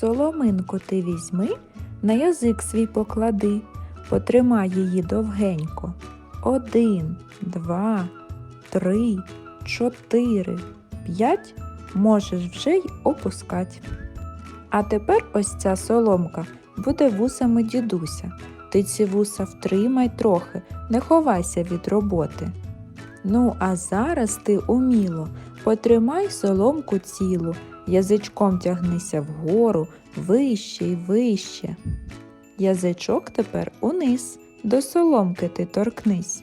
соломинку ти візьми, на язик свій поклади, потримай її довгенько. Один, два, три, чотири, п'ять можеш вже й опускать. А тепер ось ця соломка буде вусами дідуся. Ти ці вуса втримай трохи, не ховайся від роботи. Ну, а зараз ти уміло, потримай соломку цілу, язичком тягнися вгору, вище й вище. Язичок тепер униз, до соломки ти торкнись.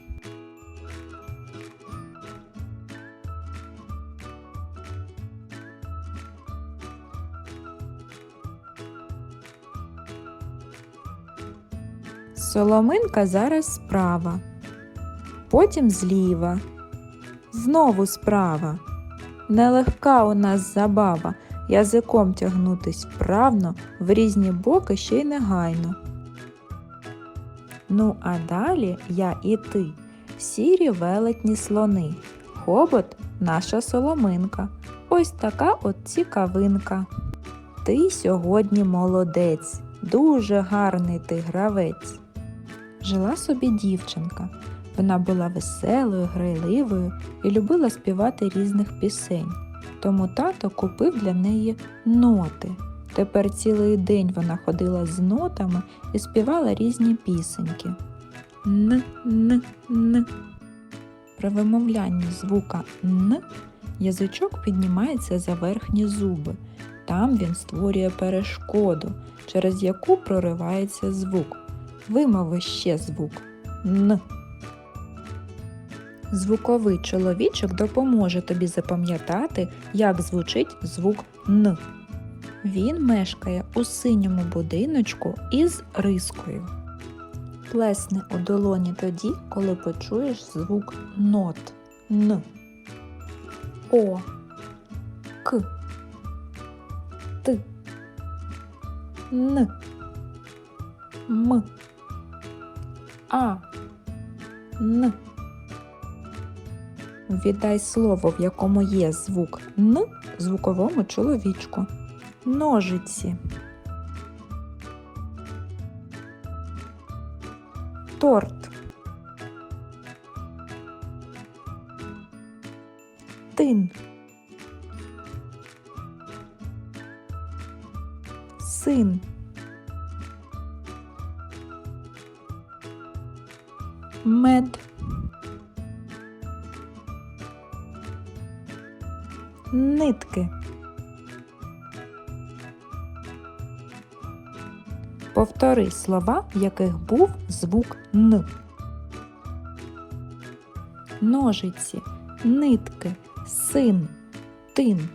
Соломинка зараз справа, потім зліва, знову справа. Нелегка у нас забава, язиком тягнутись вправно, в різні боки ще й негайно. Ну, а далі я і ти, сірі велетні слони, хобот наша соломинка, ось така от цікавинка. Ти сьогодні молодець, дуже гарний ти гравець. Жила собі дівчинка. Вона була веселою, грайливою і любила співати різних пісень. Тому тато купив для неї ноти. Тепер цілий день вона ходила з нотами і співала різні пісеньки. Н, н, н. При вимовлянні звука Н язичок піднімається за верхні зуби. Там він створює перешкоду, через яку проривається звук. Вимови ще звук Н. Звуковий чоловічок допоможе тобі запам'ятати, як звучить звук Н. Він мешкає у синьому будиночку із рискою. Плесни у долоні тоді, коли почуєш звук нот Н. О. К. Т. Н. М. А. Н. Віддай слово, в якому є звук Н звуковому чоловічку. Ножиці. Торт. Тин. Син. Мед. Нитки. Повтори слова, в яких був звук Н. Ножиці, нитки, син, тин.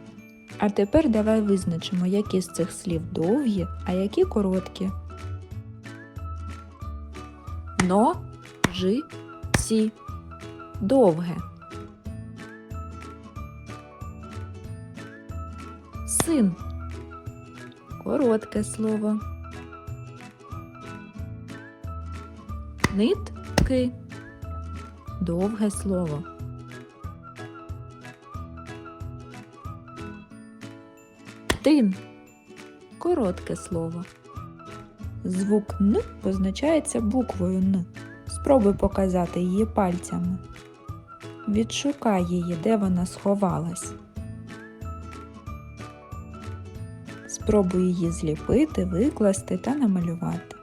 А тепер давай визначимо, які з цих слів довгі, а які короткі. Но, жи, ці. Довге. Син. Коротке слово. Нитки. Довге слово. Тин. Коротке слово. Звук Н позначається буквою Н. Спробуй показати її пальцями. Відшукай її, де вона сховалась. Спробуй її зліпити, викласти та намалювати.